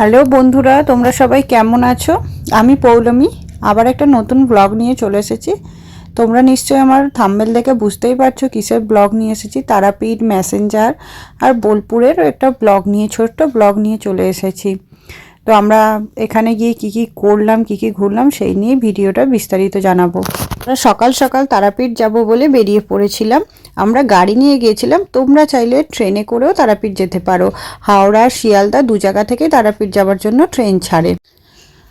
Hello বন্ধুরা, তোমরা সবাই কেমন আছো? আমি পৌলমী, আবার একটা নতুন ব্লগ নিয়ে চলে এসেছি। তোমরা নিশ্চয়ই আমার থাম্বেল দেখে বুঝতেই পারছ কিসের ব্লগ নিয়ে এসেছি। তারাপীঠ ম্যাসেঞ্জার আর বোলপুরের একটা ব্লগ নিয়ে, ছোট্ট ব্লগ নিয়ে চলে এসেছি। তো আমরা এখানে গিয়ে কি কি করলাম, কি কি ঘুরলাম, সেই নিয়ে ভিডিওটা বিস্তারিত জানাব। আমরা সকাল সকাল তারাপীঠ যাব বলে বেরিয়ে পড়েছিলাম। আমরা গাড়ি নিয়ে গিয়েছিলাম, তোমরা চাইলে ট্রেনে করেও তারাপীঠ যেতে পারো। হাওড়া, শিয়ালদা দু জায়গা থেকে তারাপীঠ যাওয়ার জন্য ট্রেন ছাড়ে।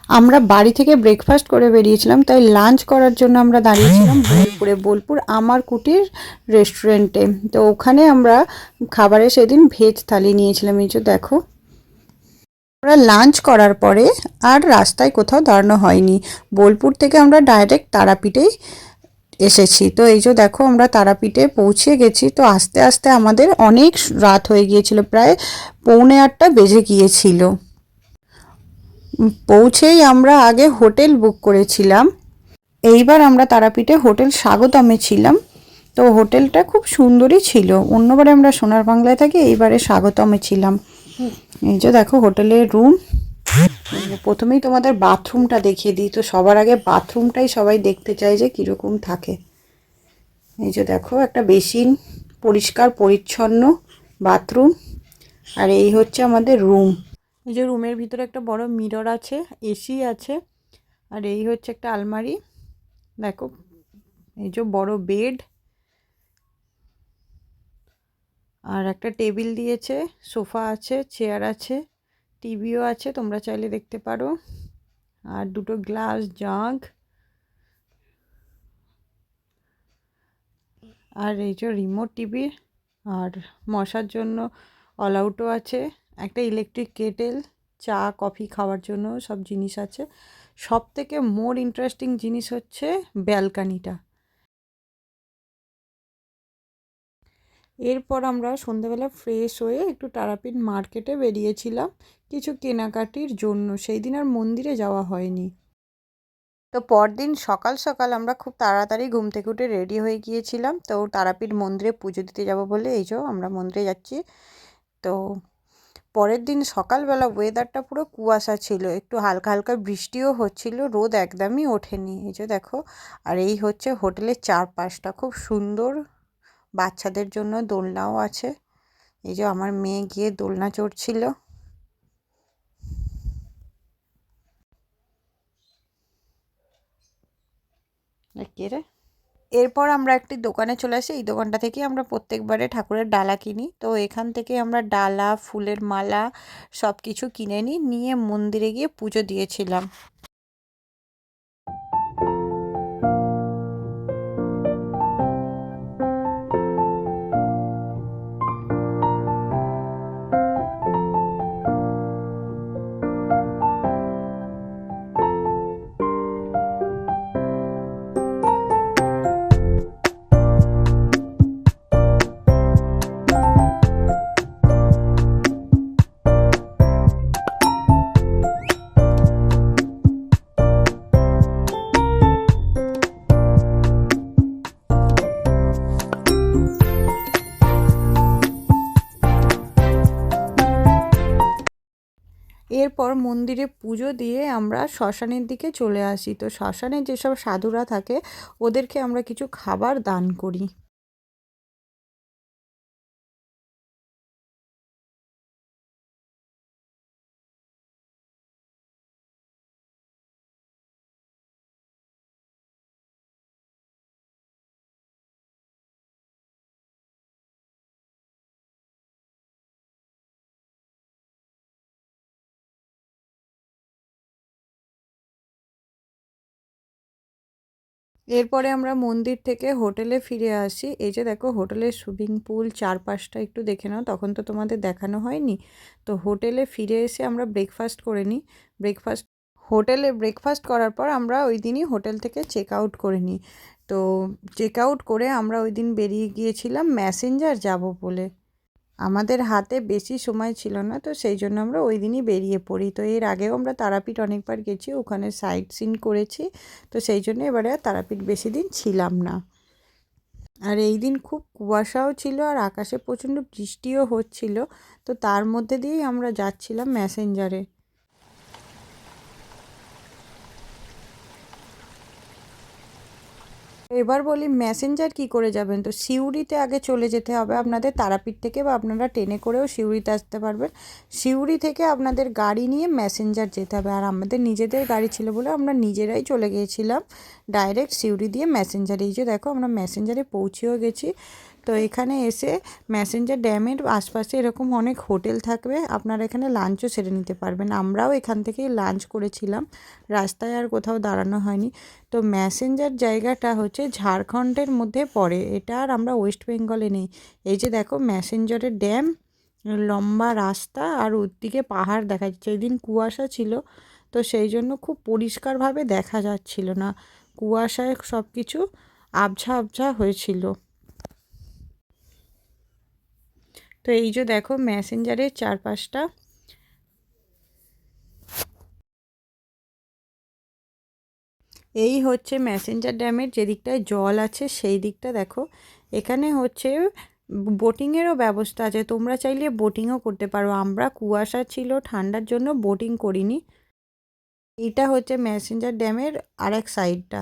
আমরা বাড়ি থেকে ব্রেকফাস্ট করে বেরিয়েছিলাম, তাই লাঞ্চ করার জন্য আমরা দাঁড়িয়েছিলাম বোলপুরে। বোলপুর আমার কুটির রেস্টুরেন্টে তো ওখানে আমরা খাবারে সেদিন ভেজ থালি নিয়েছিলাম, এই যে দেখো। আমরা লাঞ্চ করার পরে আর রাস্তায় কোথাও দাঁড়ানো হয়নি। বোলপুর থেকে আমরা ডাইরেক্ট তারাপীঠেই এসেছি। তো এই যে দেখো আমরা তারাপীঠে পৌঁছে গেছি। তো আস্তে আস্তে আমাদের অনেক রাত হয়ে গিয়েছিল, প্রায় পৌনে আটটা বেজে গিয়েছিল। পৌঁছেই আমরা আগে হোটেল বুক করেছিলাম। এইবার আমরা তারাপীঠে হোটেল স্বাগতমে ছিলাম। তো হোটেলটা খুব সুন্দরই ছিল। অন্যবারে আমরা সোনার বাংলায় থাকি, এইবারে স্বাগতমে ছিলাম। এই যে দেখো হোটেলের রুম। প্রথমেই তোমাদের বাথরুমটা দেখিয়ে দিই। তো সবার আগে বাথরুমটাই সবাই দেখতে চায় যে কীরকম থাকে। এই যে দেখো, একটা বেসিন, পরিষ্কার, পরিচ্ছন্ন বাথরুম আর এই হচ্ছে আমাদের রুম এই যে রুমের ভিতরে একটা বড় মিরর আছে এসি আছে। আর এই হচ্ছে একটা আলমারি। দেখো, এই যে বড় বেড আর একটা টেবিল দিয়েছে, সোফা আছে চেয়ার আছে। টিভিও আছে, তোমরা চাইলে দেখতে পারো। আর দুটো গ্লাস জাগ। আর এই যে রিমোট টিভি আর মশার জন্য অল আউটও আছে। একটা ইলেকট্রিক কেটেল চা কফি খাওয়ার জন্য সব জিনিস আছে। সব থেকে মোর ইন্টারেস্টিং জিনিস হচ্ছে ব্যালকানিটা এরপর আমরা সন্ধেবেলা ফ্রেশ হয়ে একটু তারাপীঠ মার্কেটে বেরিয়েছিলাম কিছু কেনাকাটির জন্য। সেই দিন আর মন্দিরে যাওয়া হয়নি। তো পরদিন সকাল সকাল আমরা খুব তাড়াতাড়ি ঘুম থেকে উঠে রেডি হয়ে গিয়েছিলাম। তো তারাপীঠ মন্দিরে পুজো দিতে যাব বলে এই যে আমরা মন্দিরে যাচ্ছি। তো পরের দিন সকালবেলা ওয়েদারটা পুরো কুয়াশা ছিল। একটু হালকা হালকা বৃষ্টিও হচ্ছিল, রোদ একদমই ওঠেনি। এই যে দেখো, আর এই হচ্ছে হোটেলের চারপাশটা। খুব সুন্দর বাচ্চাদের জন্য দোলনাও আছে। এই যে আমার মেয়ে গিয়ে দোলনা চড়ছিল। রে। এরপর আমরা একটি দোকানে চলে আসি। এই দোকানটা থেকে আমরা প্রত্যেকবারে ঠাকুরের ডালা কিনি। তো এখান থেকে আমরা ডালা ফুলের মালা সব কিছু কিনে নিই। নিয়ে মন্দিরে গিয়ে পুজো দিয়েছিলাম। এরপর মন্দিরে পুজো দিয়ে আমরা শ্মশানের দিকে চলে আসি। তো শ্মশানে যেসব সাধুরা থাকে, ওদেরকে আমরা কিছু খাবার দান করি। এরপরে আমরা মন্দির থেকে হোটেলে ফিরে আসি। এই যে দেখো, হোটেলের সুইমিং পুল চারপাশটা একটু দেখে নাও, তখন তো তোমাদের দেখানো হয়নি। তো হোটেলে ফিরে এসে আমরা ব্রেকফাস্ট করে নিই। ব্রেকফাস্ট হোটেলে ব্রেকফাস্ট করার পর আমরা ওই দিনই হোটেল থেকে চেক আউট করে নিই। তো চেক আউট করে আমরা ওই দিন বেরিয়ে গিয়েছিলাম ম্যাসেঞ্জার যাব বলে। আমাদের হাতে বেশি সময় ছিল না, তো সেই জন্য আমরা ওই দিনই বেরিয়ে পড়ি। তো এর আগেও আমরা তারাপীঠ অনেকবার গেছি, ওখানে সাইট সিন করেছি, তো সেই জন্য এবারে তারাপীঠ বেশি দিন ছিলাম না। আর এই দিন খুব কুয়াশাও ছিল আর আকাশে প্রচণ্ড বৃষ্টিও হচ্ছিল, তো তার মধ্যে দিয়েই আমরা যাচ্ছিলাম ম্যাসেঞ্জারে এবার বলি মেসেঞ্জার কি করে যাবেন? তো সিউড়িতে আগে চলে যেতে হবে আপনাদের তারাপীঠ থেকে বা আপনারা ট্রেনে করেও সিউড়িতে আসতে পারবেন। সিউড়ি থেকে আপনাদের গাড়ি নিয়ে মেসেঞ্জার যেতে হবে। আর আমাদের নিজেদের গাড়ি ছিল বলে আমরা নিজেরাই চলে গিয়েছিলাম। ডাইরেক্ট সিউড়ি দিয়ে ম্যাসেঞ্জার এই যে দেখো আমরা মেসেঞ্জারে পৌঁছেও গেছি। তো এখানে এসে ম্যাসেঞ্জার ড্যামের আশপাশে এরকম অনেক হোটেল থাকবে। আপনারা এখানে লাঞ্চও সেরে নিতে পারবেন। আমরাও এখান থেকেই লাঞ্চ করেছিলাম। রাস্তায় আর কোথাও দাঁড়ানো হয়নি। তো ম্যাসেঞ্জার জায়গাটা হচ্ছে ঝাড়খণ্ডের মধ্যে পড়ে। এটা আর আমরা ওয়েস্ট বেঙ্গলে নেই। এই যে দেখো ম্যাসেঞ্জারের ড্যাম লম্বা রাস্তা আর ওদিকে পাহাড় দেখা যাচ্ছে। দিন কুয়াশা ছিল, তো সেই জন্য খুব পরিষ্কারভাবে দেখা যাচ্ছিল না। কুয়াশায় সব কিছু আবঝা আবঝা হয়েছিল। তো এই যে দেখো ম্যাসেঞ্জারের চারপাশটা। এই হচ্ছে ম্যাসেঞ্জার ড্যামের যে দিকটায় জল আছে সেই দিকটা দেখো। এখানে হচ্ছে বোটিংয়েরও ব্যবস্থা আছে। তোমরা চাইলে বোটিংও করতে পারো। আমরা কুয়াশা ছিল, ঠান্ডার জন্য বোটিং করিনি। এটা হচ্ছে ম্যাসেঞ্জার ড্যামের আরেক সাইডটা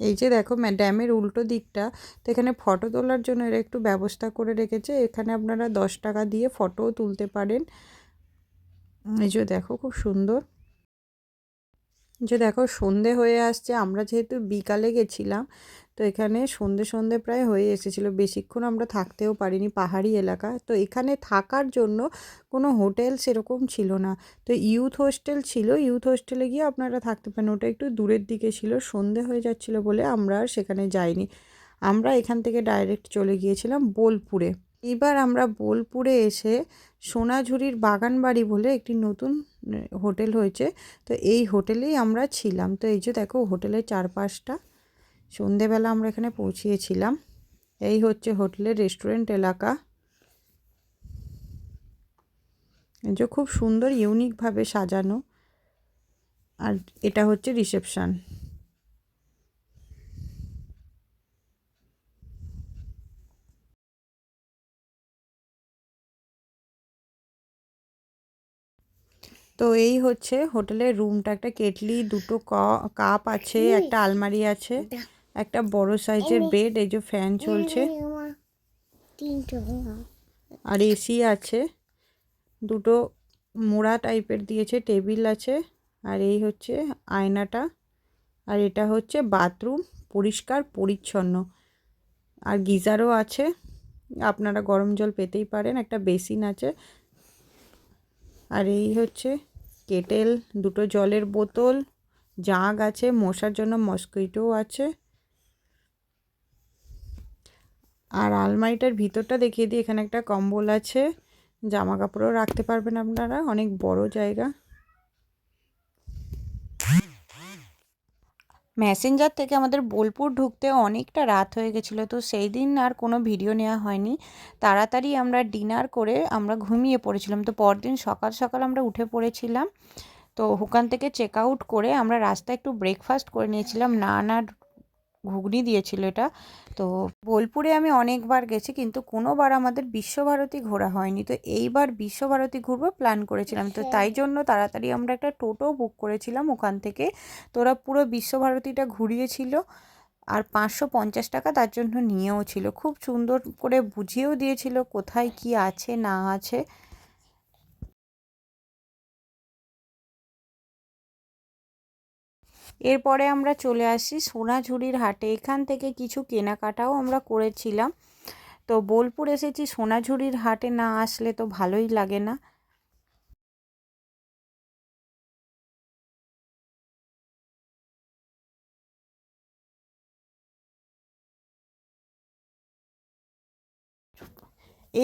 এই যে দেখো ড্যামের উল্টো দিকটা, তো এখানে ফটো তোলার জন্য এরা একটু ব্যবস্থা করে রেখেছে। এখানে আপনারা দশ টাকা দিয়ে ফটোও তুলতে পারেন। এই যে দেখো খুব সুন্দর। যে দেখো সন্ধে হয়ে আসছে, আমরা যেহেতু বিকালে গেছিলাম, তো এখানে সন্ধে সন্ধে প্রায় হয়ে এসেছিল। বেশিক্ষণ আমরা থাকতেও পারিনি পাহাড়ি এলাকা, তো এখানে থাকার জন্য কোনো হোটেল সেরকম ছিল না। তো ইউথ হোস্টেল ছিল, ইউথ হোস্টেলে গিয়ে আপনারা থাকতে পারেন। ওটা একটু দূরের দিকে ছিল, সন্ধে হয়ে যাচ্ছিল বলে আমরা আর সেখানে যাইনি। আমরা এখান থেকে ডাইরেক্ট চলে গিয়েছিলাম বোলপুরে। এবার আমরা বোলপুরে এসে সোনাঝুরির বাগান বাড়ি বলে একটি নতুন হোটেল হয়েছে। তো এই হোটেলেই আমরা ছিলাম। তো এই যে দেখো হোটেলের চারপাশটা, সন্ধেবেলা আমরা এখানে পৌঁছিয়েছিলাম। এই হচ্ছে হোটেলের রেস্টুরেন্ট এলাকা। এই যে খুব সুন্দর, ইউনিকভাবে সাজানো। আর এটা হচ্ছে রিসেপশান। তো এই হচ্ছে হোটেলের রুমটা। একটা কেটলি দুটো কাপ আছে একটা আলমারি আছে একটা বড় সাইজের বেড এই যে ফ্যান চলছে। আর এসি আছে দুটো মোড়া টাইপের দিয়েছে টেবিল আছে আর এই হচ্ছে আয়নাটা। আর এটা হচ্ছে বাথরুম পরিষ্কার পরিচ্ছন্ন। আর গিজারও আছে আপনারা গরম জল পেতেই পারেন একটা বেসিন আছে আর এই হচ্ছে কেটেল, দুটো জলের বোতল, জাগ আছে, মশার জন্য মস্কিটোও আছে। আর আলমারিটার ভিতরটা দেখিয়ে দিই, এখানে একটা কম্বল আছে জামা কাপড়ও রাখতে পারবেন আপনারা, অনেক বড় জায়গা। ম্যাসেঞ্জার থেকে আমাদের বোলপুর ঢুকতে অনেকটা রাত হয়ে গেছিল, তো সেই দিন আর কোনো ভিডিও নেওয়া হয়নি। তাড়াতাড়ি আমরা ডিনার করে আমরা ঘুমিয়ে পড়েছিলাম, তো পরদিন সকাল সকাল আমরা উঠে পড়েছিলাম। তো ওখান থেকে চেক আউট করে আমরা রাস্তায় একটু ব্রেকফাস্ট করে নিয়েছিলাম, নান আর ঘুগনি দিয়েছিল এটা। তো বোলপুরে আমি অনেকবার গেছি কিন্তু কোনোবার আমাদের বিশ্বভারতী ঘোরা হয়নি। তো এইবার বিশ্বভারতী ঘুরবো প্ল্যান করেছিলাম। তো তাই জন্য তাড়াতাড়ি আমরা একটা টোটো বুক করেছিলাম ওখান থেকে। তো ওরা পুরো বিশ্বভারতীটা ঘুরিয়েছিল আর পাঁচশো পঞ্চাশ টাকা তার জন্য নিয়েও ছিল। খুব সুন্দর করে বুঝিয়েও দিয়েছিল কোথায় কি আছে না আছে। এরপরে আমরা চলে আসি সোনাঝুরির হাটে। এখান থেকে কিছু কেনাকাটাও আমরা করেছিলাম। তো বোলপুর এসেছি সোনাঝুরির হাটে, না আসলে তো ভালোই লাগে না।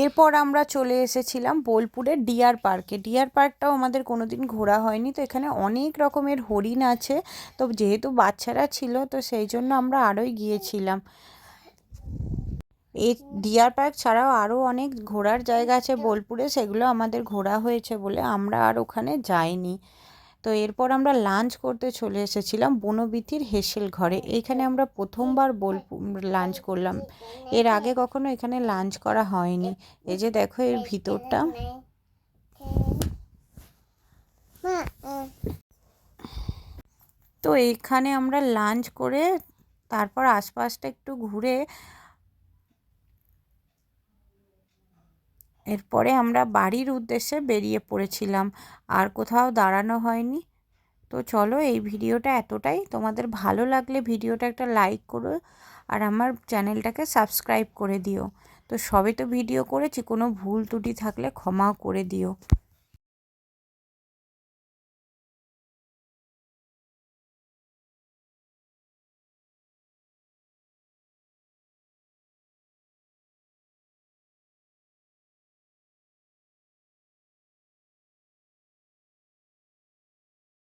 এরপর আমরা চলে এসেছিলাম বোলপুরের ডিয়ার পার্কে। ডিয়ার পার্কটাও আমাদের কোনো দিন ঘোরা হয়নি, তো এখানে অনেক রকমের হরিণ আছে। তো যেহেতু বাচ্চারা ছিল, তো সেই জন্য আমরা আরোই গিয়েছিলাম। এই ডিয়ার পার্ক ছাড়াও আরও অনেক ঘোরার জায়গা আছে বোলপুরে, সেগুলো আমাদের ঘোরা হয়েছে বলে আমরা আর ওখানে যাইনি। তো এরপর আমরা লাঞ্চ করতে চলে এসেছিলাম বনবীথির হেসেল ঘরে। এইখানে আমরা প্রথমবার বোলপুর লাঞ্চ করলাম। এর আগে কখনো এখানে লাঞ্চ করা হয়নি। এই যে দেখো এর ভিতরটা। তো এইখানে আমরা লাঞ্চ করে তারপর আশপাশটা একটু ঘুরে এরপরে আমরা বাড়ির উদ্দেশ্যে বেরিয়ে পড়েছিলাম, আর কোথাও দাঁড়ানো হয়নি। তো চলো এই ভিডিওটা এতটাই। তোমাদের ভালো লাগলে ভিডিওটা একটা লাইক করো আর আমার চ্যানেলটাকে সাবস্ক্রাইব করে দিও। তো সবে তো ভিডিও করেছি, কোনো ভুল ত্রুটি থাকলে ক্ষমাও করে দিও।